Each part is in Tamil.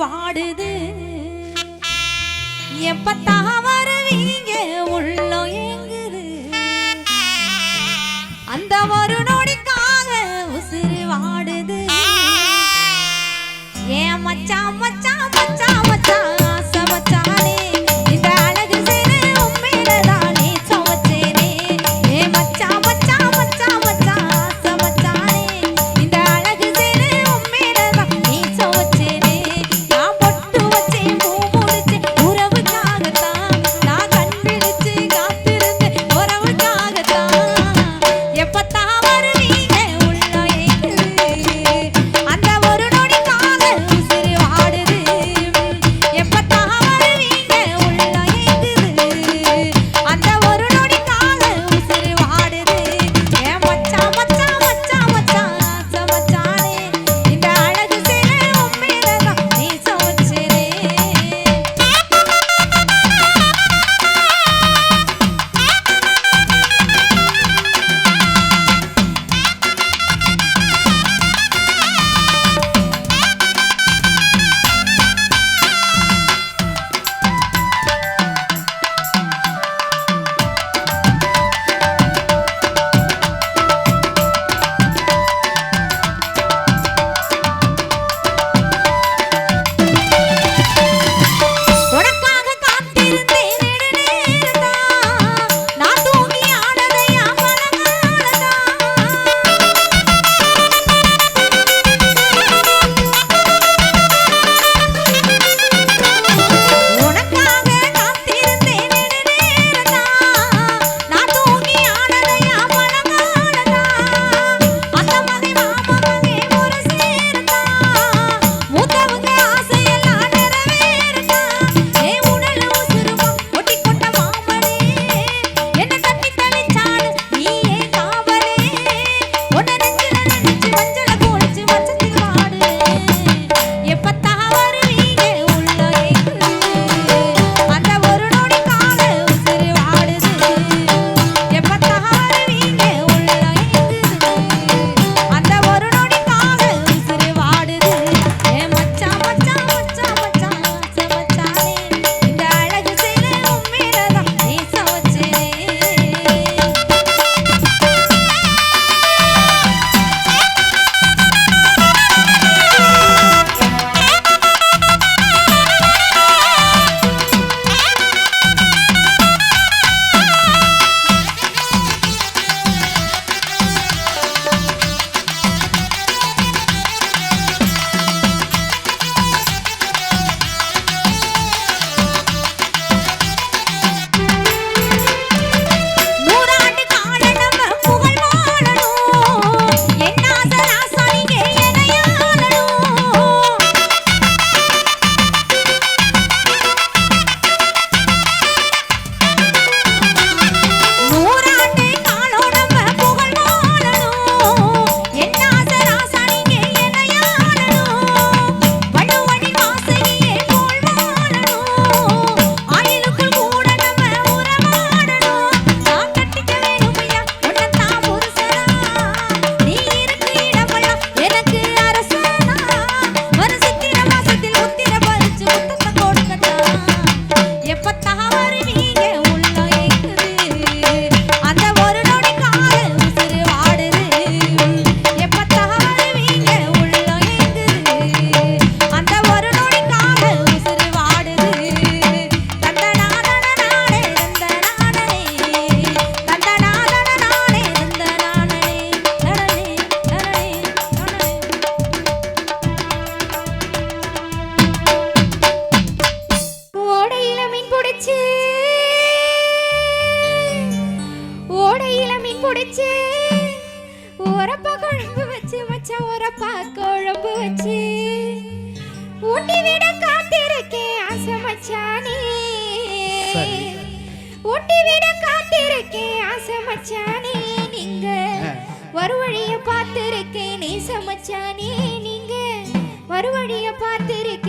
வாடுது. எப்ப வருவீங்க உரப்பா குழம்பு வச்சு மச்சா உரப்பா குழம்பு வச்சு. ஊட்டி விட காத்திருக்கேன் ஆசை நீ. ஊட்டி விட காத்திருக்கேன் ஆசை நீ. நீங்க ஒரு வழியை பார்த்திருக்கேன் நீ. சமச்சானே நீங்க ஒரு வழியை பார்த்துருக்கேன்.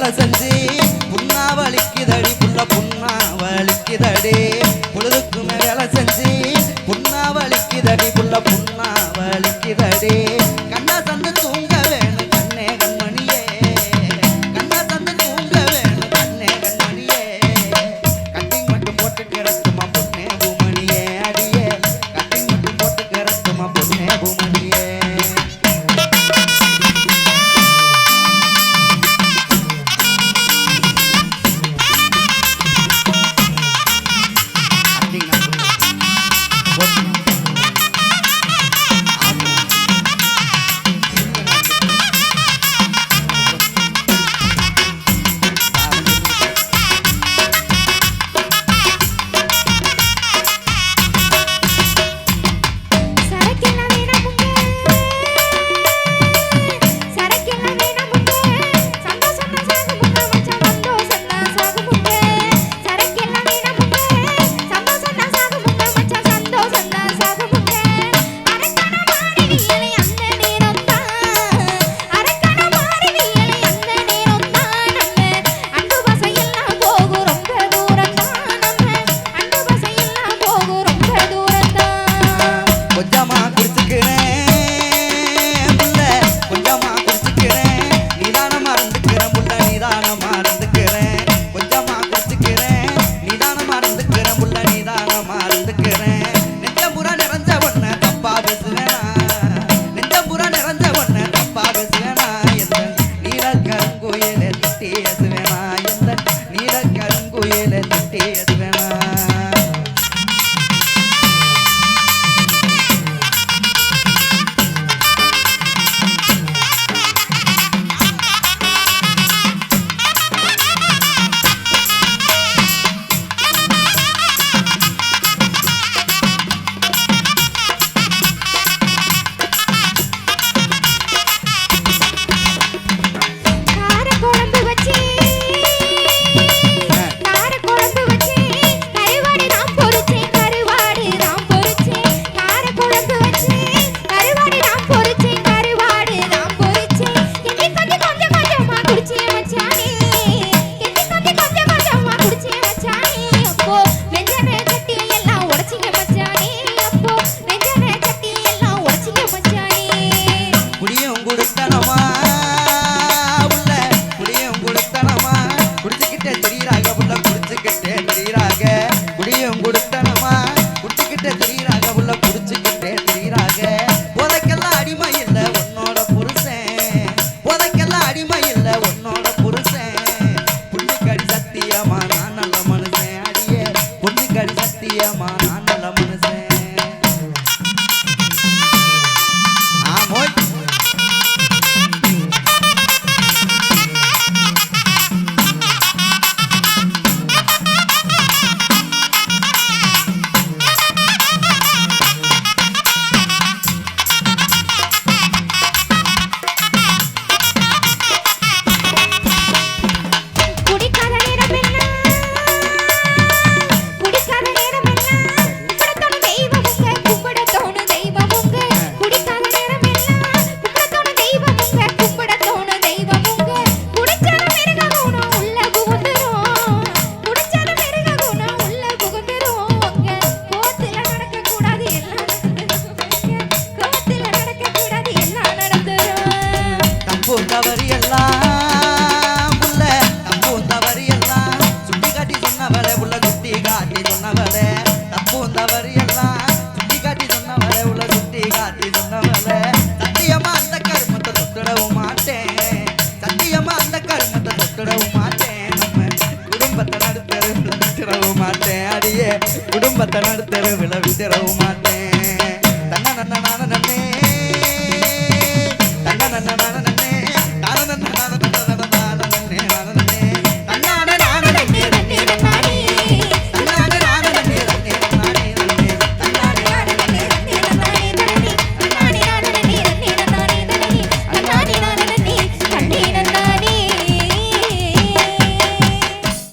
Jonathan. আমার குடும்பத்தை நடத்தரவில் விட்டுறவு மாட்டேன் தன்ன நன்ன நான நன்னே தன்ன நன்ன நான நன்னே நான நன்ன நான